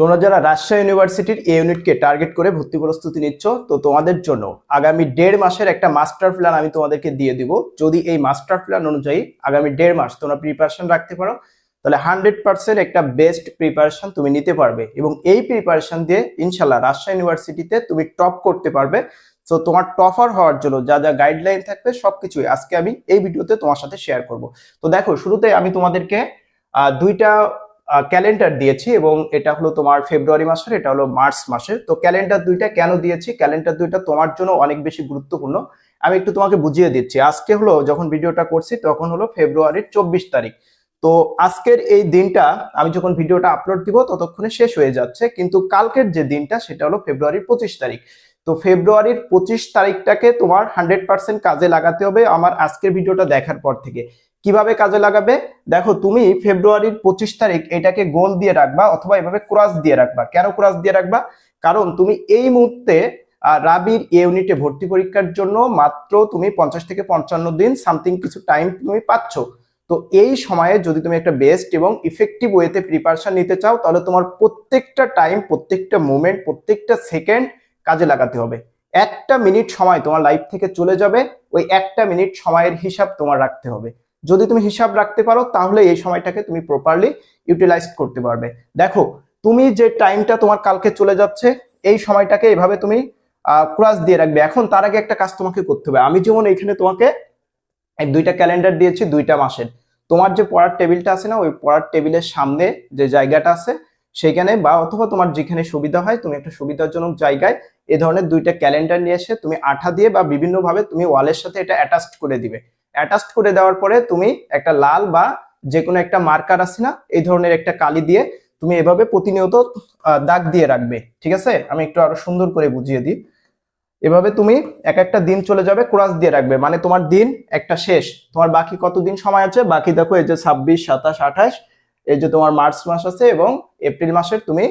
তোমরা যারা রাজশাহী ইউনিভার্সিটির এ ইউনিটকে টার্গেট করে ভর্তি প্রস্তুতি নিচ্ছ, তো তোমাদের জন্য আগামী দেড় মাসের একটা মাস্টার প্ল্যান আমি তোমাদেরকে দিয়ে দিব। যদি এই মাস্টার প্ল্যান অনুযায়ী আগামী দেড় মাস তোমরা প্রিপারেশন রাখতে পারো, তাহলে হান্ড্রেড পার্সেন্ট একটা বেস্ট প্রিপারেশন তুমি নিতে পারবে এবং এই প্রিপারেশন দিয়ে ইনশাল্লাহ রাজশাহী ইউনিভার্সিটিতে তুমি টপ করতে পারবে। তো তোমার টপার হওয়ার জন্য যা যা গাইডলাইন থাকবে সবকিছুই আজকে আমি এই ভিডিওতে তোমার সাথে শেয়ার করব। তো দেখো, শুরুতে আমি তোমাদেরকে দুইটা ক্যালেন্ডার দিয়েছি এবং এটা হলো তোমার ফেব্রুয়ারি মাসের, এটা হলো মার্চ মাসের। তো ক্যালেন্ডার দুইটা কেন দিয়েছি? ক্যালেন্ডার দুইটা তোমার জন্য অনেক বেশি গুরুত্বপূর্ণ। আমি একটু তোমাকে বুঝিয়ে দিচ্ছি। আজকে হলো যখন ভিডিওটা করছি, তখন হলো ফেব্রুয়ারির চব্বিশ তারিখ। তো আজকের এই দিনটা আমি যখন ভিডিওটা আপলোড দিব, ততক্ষণে শেষ হয়ে যাচ্ছে। কিন্তু কালকের যে দিনটা, সেটা হলো ফেব্রুয়ারির পঁচিশ তারিখ। তো ফেব্রুয়ারির পঁচিশ তারিখটাকে তোমার হান্ড্রেড পার্সেন্ট কাজে লাগাতে হবে আমার আজকের ভিডিওটা দেখার পর থেকে। কীভাবে কাজে লাগাবে? দেখো, তুমি ফেব্রুয়ারির পঁচিশ তারিখ এটাকে গোল দিয়ে রাখবা অথবা এভাবে ক্রস দিয়ে রাখবা। কেন ক্রস দিয়ে রাখবা? কারণ তুমি এই মুহূর্তে রাবির ইউনিটে ভর্তি পরীক্ষার জন্য মাত্র তুমি পঞ্চাশ থেকে পঞ্চান্ন দিন সামথিং কিছু টাইম তুমি পাচ্ছ। তো এই সময়ে যদি তুমি একটা বেস্ট এবং ইফেক্টিভ ওয়েতে প্রিপারেশন নিতে চাও, তাহলে তোমার প্রত্যেকটা টাইম, প্রত্যেকটা মুমেন্ট, প্রত্যেকটা সেকেন্ড কাজে লাগাতে হবে। একটা মিনিট সময় তোমার লাইফ থেকে চলে যাবে, ওই একটা মিনিট সময়ের হিসাব তোমার রাখতে হবে। যদি তুমি হিসাব রাখতে পারো, তাহলে এই সময়টাকে তুমি প্রপারলি ইউটিলাইজ করতে পারবে। দেখো, তুমি যে টাইমটা তোমার কালকে চলে যাচ্ছে, এই সময়টাকে এভাবে তুমি ক্রাস দিয়ে রাখবে। এখন তার আগে একটা কাজ তোমাকে করতে হবে। আমি যেমন এখানে তোমাকে দুইটা ক্যালেন্ডার দিয়েছি দুইটা মাসের। তোমার যে পড়ার টেবিলটা আছে না, ওই পড়ার টেবিলের সামনে যে জায়গাটা আছে সেখানে বা অথবা তোমার যেখানে সুবিধা হয়, তুমি একটা সুবিধাজনক জায়গায় এ ধরনের দুইটা ক্যালেন্ডার নিয়ে এসে তুমি আঠা দিয়ে বা বিভিন্নভাবে তুমি ওয়ালের সাথে এটা অ্যাটাচড করে দিবে। অ্যাটাচড করে দেওয়ার পরে তুমি একটা লাল বা যে কোনো একটা মার্কার আছে না, এই ধরনের একটা কালি দিয়ে তুমি এভাবে প্রতিনিয়ত দাগ দিয়ে রাখবে, ঠিক আছে? আমি একটু আরও সুন্দর করে বুঝিয়ে দিই। এভাবে তুমি এক একটা দিন চলে যাবে, ক্রাস দিয়ে রাখবে মানে তোমার দিন একটা শেষ। তোমার বাকি কত দিন সময় আছে? বাকি দেখো, এই যে ছাব্বিশ, সাতাশ, আঠাশ, এই যে তোমার মার্চ মাস আছে এবং এপ্রিল মাসের তুমি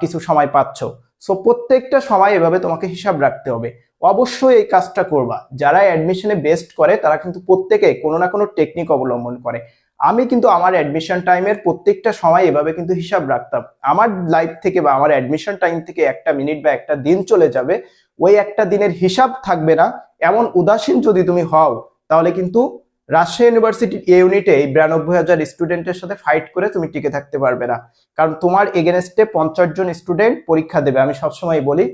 কিছু সময় পাচ্ছ। সো প্রত্যেকটা সময় এভাবে তোমাকে হিসাব রাখতে হবে। অবশ্যই এই কাজটা করবা। যারা অ্যাডমিশনে বেস্ট করে, তারা কিন্তু প্রত্যেকে কোনো না কোনো টেকনিক অবলম্বন করে। আমি কিন্তু আমার অ্যাডমিশন টাইমের প্রত্যেকটা সময় এভাবে কিন্তু হিসাব রাখতাম। আমার লাইফ থেকে বা আমার অ্যাডমিশন টাইম থেকে একটা মিনিট বা একটা দিন চলে যাবে। ওই একটা দিনের হিসাব থাকবে না। এমন উদাসীন যদি তুমি হও, তাহলে কিন্তু রাজশাহী ইউনিভার্সিটির এ ইউনিটে এই বিরানব্বই হাজার স্টুডেন্টের সাথে ফাইট করে তুমি টিকে থাকতে পারবে না। কারণ তোমার এগেনস্টে পঞ্চাশ জন স্টুডেন্ট পরীক্ষা দেবে। আমি সবসময় বলি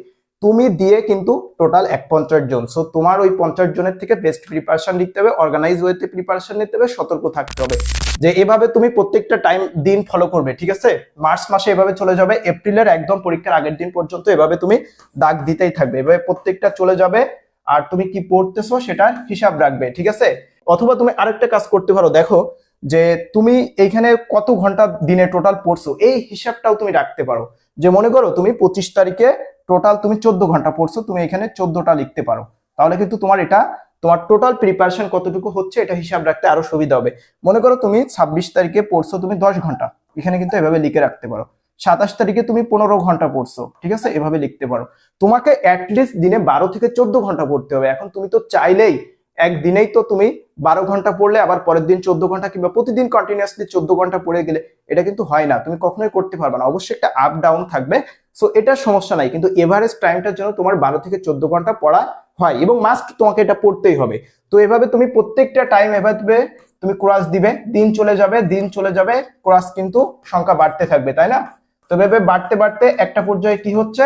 তুমি দিয়ে কিন্তু টোটাল এক পঞ্চাশ জন। সো তোমার ওই পঞ্চাশ জনের থেকে বেস্ট প্রিপারেশন নিতে হবে অর্গানাইজ ওয়েতে প্রিপারেশন নিতে হবে, সতর্ক থাকতে হবে। যে এভাবে তুমি প্রত্যেকটা টাইম দিন ফলো করবে, ঠিক আছে? মার্চ মাসে এভাবে চলে যাবে এপ্রিলের একদম পরীক্ষার আগের দিন পর্যন্ত এভাবে তুমি দাগ দিতেই থাকবে। এভাবে প্রত্যেকটা চলে যাবে, আর তুমি কি পড়তেছো সেটা হিসাব রাখবে, ঠিক আছে? অথবা তুমি আরেকটা কাজ করতে পারো, দেখো, যে তুমি এইখানে কত ঘণ্টা দিনে টোটাল পড়ছো, এই হিসাবটাও তুমি রাখতে পারো। যে মনে করো, তুমি পঁচিশ তারিখে টোটাল তুমি চোদ্দ ঘণ্টা পড়ছো, তুমি এখানে চোদ্দটা লিখতে পারো। তাহলে কিন্তু তোমার এটা, তোমার টোটাল প্রিপারেশন কতটুকু হচ্ছে, এটা হিসাব রাখতে আরও সুবিধা হবে। মনে করো তুমি ছাব্বিশ তারিখে পড়ছো তুমি দশ ঘণ্টা, এখানে কিন্তু এভাবে লিখে রাখতে পারো। সাতাশ তারিখে তুমি পনেরো ঘণ্টা পড়ছো, ঠিক আছে? এভাবে লিখতে পারো। তোমাকে অ্যাটলিস্ট দিনে বারো থেকে চোদ্দ ঘণ্টা পড়তে হবে। এখন তুমি তো চাইলেই, একদিনেই তো তুমি বারো ঘণ্টা পড়লে, আবার পরের দিন চোদ্দ ঘণ্টা কিংবা প্রতিদিন কন্টিনিউসলি চোদ্দ ঘণ্টা পড়ে গেলে এটা কিন্তু হয় না, তুমি কখনোই করতে পারবে না। অবশ্যই একটা আপ ডাউন থাকবে। সো এটা সমস্যা নাই। কিন্তু এভারেজ টাইমটার জন্য তোমার বারো থেকে চোদ্দ ঘণ্টা পড়া হয় এবং মাস্ট তোমাকে এটা পড়তেই হবে। তো এভাবে তুমি প্রত্যেকটা টাইম এভাবে তুমি ক্রাস দিবে। দিন চলে যাবে, দিন চলে যাবে ক্রাস কিন্তু সংখ্যা বাড়তে থাকবে, তাই না? তো এভাবে বাড়তে বাড়তে একটা পর্যায়ে কি হচ্ছে?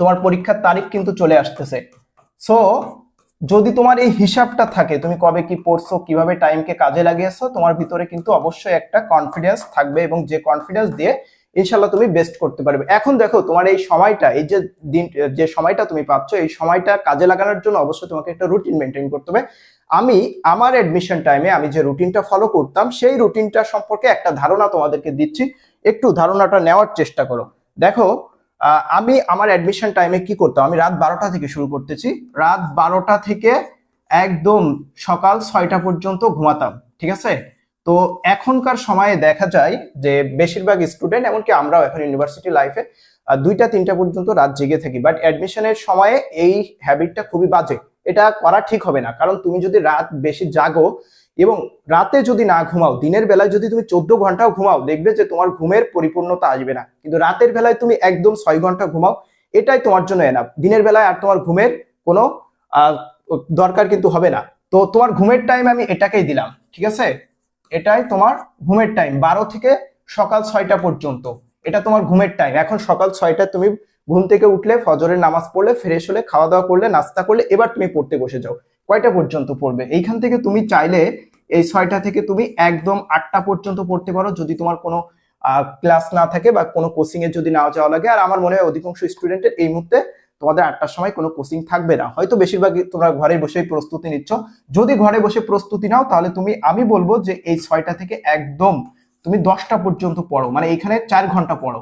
তোমার পরীক্ষার তারিখ কিন্তু চলে আসতেছে। সো যদি তোমার এই হিসাবটা থাকে, তুমি কবে কি পড়ছো, কীভাবে টাইমকে কাজে লাগিয়েছো, তোমার ভিতরে কিন্তু অবশ্যই একটা কনফিডেন্স থাকবে এবং যে কনফিডেন্স দিয়ে ইনশাল্লাহ তুমি বেস্ট করতে পারবে। এখন দেখো, তোমার এই সময়টা, এই যে দিন, যে সময়টা তুমি পাচ্ছ, এই সময়টা কাজে লাগানোর জন্য অবশ্যই তোমাকে একটা রুটিন মেনটেন করতে হবে। আমি আমার অ্যাডমিশন টাইমে আমি যে রুটিনটা ফলো করতাম, সেই রুটিনটা সম্পর্কে একটা ধারণা তোমাদেরকে দিচ্ছি। একটু ধারণাটা নেওয়ার চেষ্টা করো। দেখো আমি আমার অ্যাডমিশন টাইমে কি করতাম? আমি রাত বারোটা থেকে শুরু করতেছি। রাত বারোটা থেকে একদম সকাল ছয়টা পর্যন্ত ঘুমাতাম, ঠিক আছে? তো এখনকার সময়ে দেখা যায় যে বেশিরভাগ স্টুডেন্ট এমনকি আমরাও এখন ইউনিভার্সিটি লাইফে দুইটা, তিনটা পর্যন্ত রাত জেগে থাকি। বাট অ্যাডমিশনের সময়ে এই হ্যাবিটটা খুবই বাজে। এটা করা ঠিক হবে না। কারণ তুমি যদি রাত বেশি জাগো এবং রাতে যদি না ঘুমাও, দিনের বেলায় যদি তুমি চোদ্দ ঘন্টাও ঘুমাও, দেখবে যে তোমার ঘুমের পরিপূর্ণতা আসবে না। কিন্তু রাতের বেলায় তুমি একদম ছয় ঘণ্টা ঘুমাও, এটাই তোমার জন্য এনাফ দিনের বেলায় আর তোমার ঘুমের কোনো দরকার কিন্তু হবে না। তো তোমার ঘুমের টাইম আমি এটাকেই দিলাম, ঠিক আছে? এটাই তোমার ঘুমের টাইম বারো থেকে সকাল ছয়টা পর্যন্ত। এটা তোমার ঘুমের টাইম এখন সকাল ছয়টা তুমি ঘুম থেকে উঠলে, ফজরের নামাজ পড়লে ফ্রেশ হলে খাওয়া দাওয়া করলে, নাস্তা করলে, এবার তুমি পড়তে বসে যাও। কয়টা পর্যন্ত পড়বে? এইখান থেকে তুমি চাইলে এই ছয়টা থেকে তুমি একদম আটটা পর্যন্ত পড়তে পারো যদি তোমার কোনো ক্লাস না থাকে বা কোনো কোচিং এ যদি নাও যাওয়া লাগে। আর আমার মনে হয় অধিকাংশ স্টুডেন্টের এই মুহূর্তে তোমাদের আটটার সময় কোনো কোচিং থাকবে না। হয়তো বেশিরভাগই তোমরা ঘরে বসেই প্রস্তুতি নিচ্ছ। যদি ঘরে বসে প্রস্তুতি নাও, তাহলে তুমি, আমি বলব যে এই ছয়টা থেকে একদম তুমি দশটা পর্যন্ত পড়ো। মানে এইখানে চার ঘণ্টা পড়ো।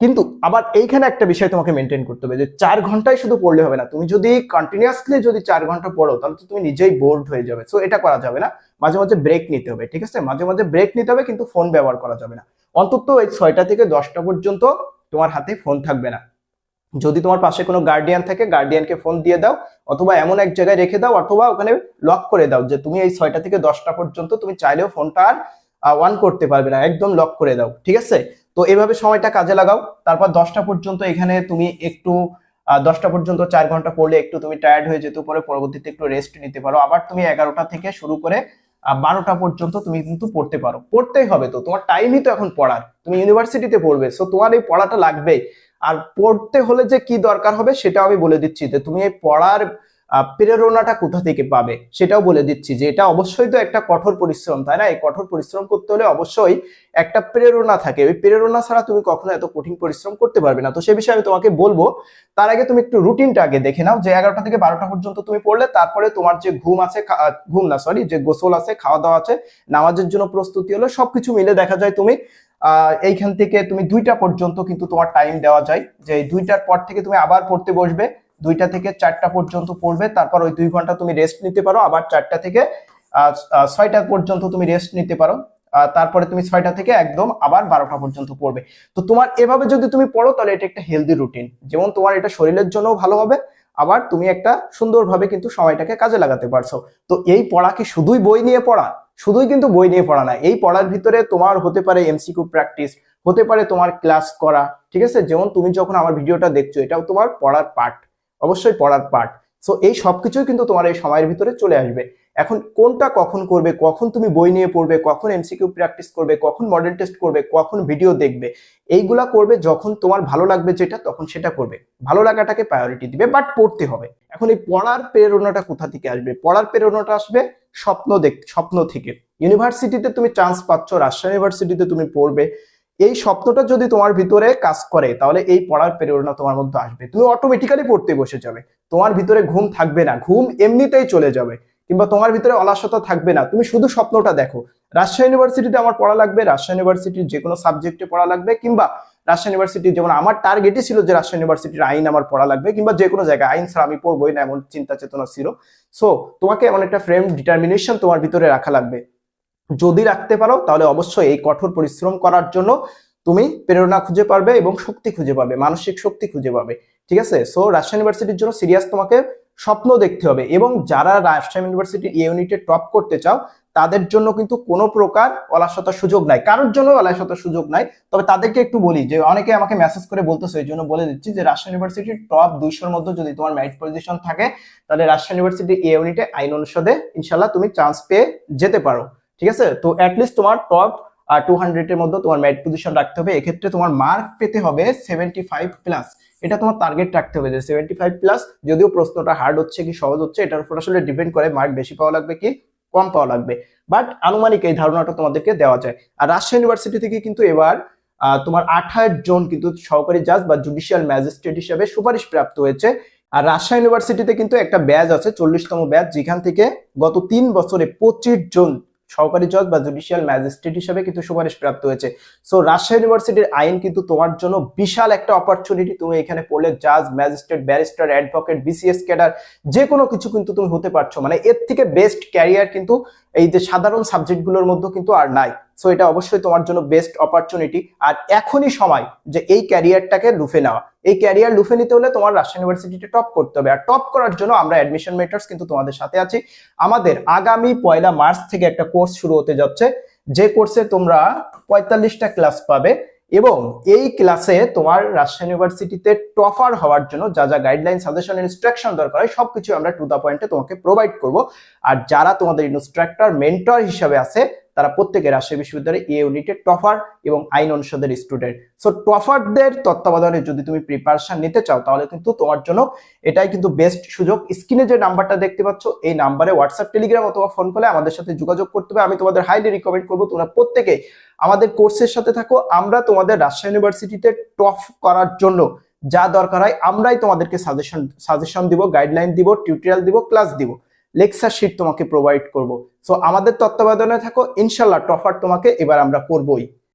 কিন্তু আবার এইখানে একটা বিষয় তোমাকে মেনটেন করতে হবে যে চার ঘন্টায় শুধু পড়লে হবে না। তুমি যদি কন্টিনিউয়াসলি যদি চার ঘণ্টা পড়ো, তাহলে তো তুমি নিজেই বোর্ড হয়ে যাবে। সো এটা করা যাবে না। মাঝে মাঝে ব্রেক নিতে হবে, ঠিক আছে? মাঝে মাঝে ব্রেক নিতে হবে, কিন্তু ফোন ব্যবহার করা যাবে না। অন্তত এই ছয়টা থেকে দশটা পর্যন্ত তোমার হাতে ফোন থাকবে না। যদি তোমার পাশে কোনো গার্ডিয়ান থাকে গার্ডিয়ানকে ফোন দিয়ে দাও, অথবা এমন এক জায়গায় রেখে দাও, অথবা ওখানে লক করে দাও যে তুমি এই ছয়টা থেকে দশটা পর্যন্ত তুমি চাইলেও ফোনটা আর অন করতে পারবে না। একদম লক করে দাও, ঠিক আছে? তো এভাবে সময়টা কাজে লাগাও। তারপর দশটা পর্যন্ত এখানে তুমি একটু দশটা পর্যন্ত চার ঘণ্টা পড়লে একটু তুমি টায়ার্ড হয়ে যেতে পারো, পরবর্তীতে একটু রেস্ট নিতে পারো। আবার তুমি এগারোটা থেকে শুরু করে বারোটা পর্যন্ত তুমি কিন্তু পড়তে পারো। পড়তেই হবে তো, তোমার টাইমই তো এখন পড়ার। তুমি ইউনিভার্সিটিতে পড়বে সো তোমার এই পড়াটা লাগবেই। আর পড়তে হলে যে কি দরকার হবে সেটা আমি বলে দিচ্ছি যে, তুমি এই পড়ার প্রেরণাটা কোথা থেকে পাবে? সেটাও বলে দিচ্ছি যে এটা অবশ্যই তো একটা কঠোর পরিশ্রম, তাই না? এই কঠোর পরিশ্রম করতে হলে অবশ্যই একটা প্রেরণা থাকে। ওই প্রেরণা ছাড়া তুমি কখনো এত কঠিন পরিশ্রম করতে পারবে না। তো সে বিষয়ে আমি তোমাকে বলব, তার আগে তুমি একটু রুটিনটা আগে দেখে নাও। যে এগারোটা থেকে বারোটা পর্যন্ত তুমি পড়লে, তারপরে তোমার যে ঘুম আছে ঘুম না সরি যে গোসল আছে খাওয়া দাওয়া আছে, নামাজের জন্য প্রস্তুতি হলো, সবকিছু মিলে দেখা যায় তুমি এইখান থেকে তুমি দুইটা পর্যন্ত কিন্তু তোমার টাইম দেওয়া যায়। যে দুইটার পর থেকে তুমি আবার পড়তে বসবে। দুইটা থেকে চারটা পর্যন্ত পড়বে, তারপর ওই দুই ঘণ্টা তুমি রেস্ট নিতে পারো, আবার চারটা থেকে ছয়টা পর্যন্ত তুমি রেস্ট নিতে পারো তারপরে তুমি ছয়টা থেকে একদম আবার বারোটা পর্যন্ত পড়বে। তো তোমার এভাবে যদি তুমি পড়ো, তাহলে এটা একটা হেলদি রুটিন যেমন তোমার এটা শরীরের জন্যও ভালো হবে, আবার তুমি একটা সুন্দরভাবে কিন্তু সময়টাকে কাজে লাগাতে পারছ। তো এই পড়া কি শুধুই বই নিয়ে পড়া? শুধুই কিন্তু বই নিয়ে পড়া না, এই পড়ার ভিতরে তোমার হতে পারে এমসিকিউ প্র্যাকটিস হতে পারে তোমার ক্লাস করা, ঠিক আছে? যেমন তুমি যখন আমার ভিডিওটা দেখছ, এটাও তোমার পড়ার পার্ট অবশ্যই পড়ার পার্ট সো এই সব কিছুই কিন্তু তোমার এই সময়ের ভিতরে চলে আসবে। এখন কোনটা কখন করবে, কখন তুমি বই নিয়ে পড়বে, কখন এমসিকিউ প্র্যাকটিস করবে, কখন মডেল টেস্ট করবে, কখন ভিডিও দেখবে, এইগুলা করবে যখন তোমার ভালো লাগবে যেটা, তখন সেটা করবে। ভালো লাগাটাকে প্রায়োরিটি দিবে বাট পড়তে হবে। এখন এই পড়ার প্রেরণাটা কোথা থেকে আসবে? পড়ার প্রেরণাটা আসবে স্বপ্ন দেখ, স্বপ্ন থেকে। ইউনিভার্সিটিতে তুমি চান্স পাচ্ছ, রাজশাহী ইউনিভার্সিটিতে তুমি পড়বে। এই স্বপ্নটা যদি তোমার ভিতরে কাজ করে, তাহলে এই পড়ার প্রেরণা তোমার মধ্যে আসবে। তুমি অটোমেটিক্যালি পড়তে বসে যাবে। তোমার ভিতরে ঘুম থাকবে না। ঘুম এমনিতেই চলে যাবে। কিংবা তোমার ভিতরে অলসতা থাকবে না। তুমি শুধু স্বপ্নটা দেখো। রাজশাহী ইউনিভার্সিটিতে আমার পড়া লাগবে, রাজশাহী ইউনিভার্সিটির যে কোনো সাবজেক্টে পড়া লাগবে, কিংবা রাজশাহী ইউনিভার্সিটির যেমন আমার টার্গেটই ছিল যে রাজশাহী ইউনিভার্সিটির আইন আমার পড়া লাগবে, কিংবা যে কোনো জায়গায়, আইন ছাড়া আমি পড়বোই না, এমন চিন্তা চেতনা ছিল। সো তোমাকে এমন একটা ফ্রেম ডিটারমিনেশন তোমার ভিতরে রাখা লাগবে। যদি রাখতে পারো, তাহলে অবশ্যই এই কঠোর পরিশ্রম করার জন্য তুমি প্রেরণা খুঁজে পারবে এবং শক্তি খুঁজে পাবে, মানসিক শক্তি খুঁজে পাবে। ঠিক আছে? সো রাজশাহী ইউনিভার্সিটির জন্য সিরিয়াস তোমাকে স্বপ্ন দেখতে হবে এবং যারা রাজশাহী ইউনিভার্সিটির ইউনিটে টপ করতে চাও, তাদের জন্য কিন্তু কোনো প্রকার অলসতার সুযোগ নাই। কারোর জন্য অলসতার সুযোগ নাই, তবে তাদেরকে একটু বলি যে, অনেকে আমাকে মেসেজ করে বলতেছে, এই জন্য বলে দিচ্ছি যে রাজশাহী ইউনিভার্সিটির টপ দুইশোর মধ্যে যদি তোমার মেরিট পজিশন থাকে, তাহলে রাজশাহী ইউনিভার্সিটি এ ইউনিটে আইন অনুষদে ইনশাল্লাহ তুমি চান্স পেয়ে যেতে পারো। ঠিক আছে? তো অ্যাটলিস্ট তোমার টপ আর টু হান্ড্রেডের মধ্যে তোমার মেরিট পজিশন রাখতে হবে। এক্ষেত্রে তোমার মার্ক পেতে হবে সেভেন্টি ফাইভ প্লাস এটা তোমার টার্গেট রাখতে হবে যে সেভেন্টি ফাইভ প্লাস যদিও প্রশ্নটা হার্ড হচ্ছে কি সহজ হচ্ছে, এটার উপর আসলে ডিপেন্ড করে মার্ক বেশি পাওয়া লাগবে কি কম পাওয়া লাগবে। বাট আনুমানিক এই ধারণাটা তোমাদেরকে দেওয়া যায়। আর রাজশাহী ইউনিভার্সিটি থেকে কিন্তু এবার তোমার আঠাশ জন কিন্তু সহকারী জাজ বা জুডিশিয়াল ম্যাজিস্ট্রেট হিসাবে সুপারিশ প্রাপ্ত হয়েছে। আর রাজশাহী ইউনিভার্সিটিতে কিন্তু একটা ব্যাচ আছে, চল্লিশতম ব্যাচ যেখান থেকে গত তিন বছরে পঁচিশ জন সহকারী জজ বা জুডিশিয়াল ম্যাজিস্ট্রেট হিসেবে কিন্তু সুপারিশ প্রাপ্ত হয়েছে। সো রাজশাহী ইউনিভার্সিটির আইন কিন্তু তোমার জন্য বিশাল একটা অপরচুনিটি তুমি এখানে পড়লে জাজ magistrate barrister advocate BCS cadre যে কোনো কিছু কিন্তু তুমি হতে পারছ। মানে এর থেকে বেস্ট ক্যারিয়ার কিন্তু এই যে সাধারণ সাবজেক্টগুলোর মধ্যে কিন্তু আর নাই। সো এটা অবশ্যই তোমার জন্য বেস্ট অপরচুনিটি আর এখনই সময় যে এই ক্যারিয়ারটাকে লুফে নেওয়া। এই ক্যারিয়ার লুফে নিতে হলে তোমার রাজশাহী ইউনিভার্সিটিতে টপ করতে হবে। আর টপ করার জন্য আমরা অ্যাডমিশন মেটার্স কিন্তু তোমাদের সাথে আছি। আমাদের আগামী পয়লা মার্চ থেকে একটা কোর্স শুরু হতে যাচ্ছে। যে কোর্সে তোমরা পঁয়তাল্লিশটা ক্লাস পাবে। এবং এই ক্লাসে তোমার রাজশাহী ইউনিভার্সিটিতে টপার হওয়ার জন্য যা যা গাইডলাইন সাজেশন ইনস্ট্রাকশন দরকার হয়, সবকিছু আমরা টু দা পয়েন্টে তোমাকে প্রোভাইড করব। আর যারা তোমাদের ইনস্ট্রাক্টর মেন্টর হিসাবে আছে তারা প্রত্যেকে রাজশাহী বিশ্ববিদ্যালয়ে এ ইউনিটের টপার এবং আইন অনুষদের স্টুডেন্ট সো টফারদের তত্ত্বাবধানে যদি তুমি প্রিপারেশন নিতে চাও, তাহলে কিন্তু তোমার জন্য এটাই কিন্তু বেস্ট সুযোগ। স্ক্রিনে যে নাম্বারটা দেখতে পাচ্ছ, এই নাম্বারে হোয়াটসঅ্যাপ টেলিগ্রাম অথবা ফোন করে আমাদের সাথে যোগাযোগ করতে হবে। আমি তোমাদের হাইলি রিকমেন্ড করব, তোমরা প্রত্যেকে আমাদের কোর্সের সাথে থাকো। আমরা তোমাদের রাজশাহী ইউনিভার্সিটিতে টফ করার জন্য যা দরকার হয়, আমরাই তোমাদেরকে সাজেশন সাজেশন দিব গাইডলাইন দিব টিউটোরিয়াল দিব ক্লাস দিব। লেকচার শিট তোমাকে প্রোভাইড করব। সো আমাদের তত্ত্বাবধানে থাকো, ইনশাল্লাহ টফার তোমাকে এবার আমরা করবই।